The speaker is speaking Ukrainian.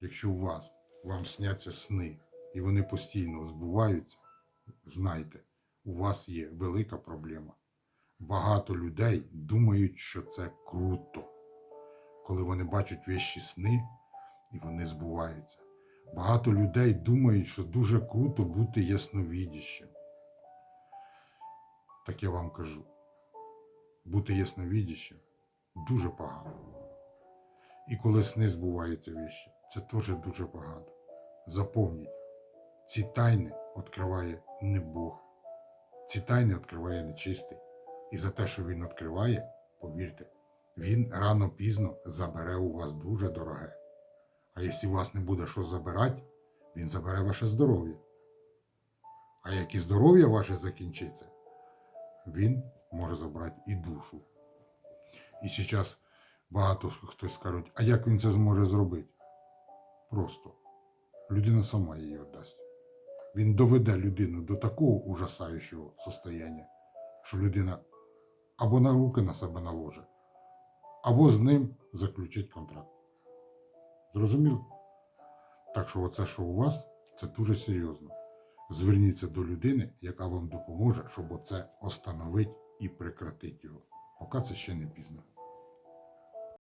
Якщо у вас вам сняться сни і вони постійно збуваються, знайте, у вас є велика проблема. Багато людей думають, що це круто, коли вони бачать вещі сни і вони збуваються. Багато людей думають, що дуже круто бути ясновідящим. Так я вам кажу, бути ясновідящим дуже погано. І коли сни збуваються вещі, це теж дуже погано. Запомніть, ці тайни відкриває не Бог. Ці тайни відкриває нечистий. І за те, що він відкриває, повірте, він рано-пізно забере у вас дуже дороге. А якщо у вас не буде що забирати, він забере ваше здоров'я. А як і здоров'я ваше закінчиться, він може забрати і душу. І зараз багато хтось скажуть, а як він це зможе зробити? Просто людина сама її віддасть. Він доведе людину до такого ужасаючого состояння, що людина або на руки на себе наложить, або з ним заключить контракт. Зрозуміло? Так що оце, що у вас, це дуже серйозно. Зверніться до людини, яка вам допоможе, щоб оце остановити і прекратити його. Поки це ще не пізно.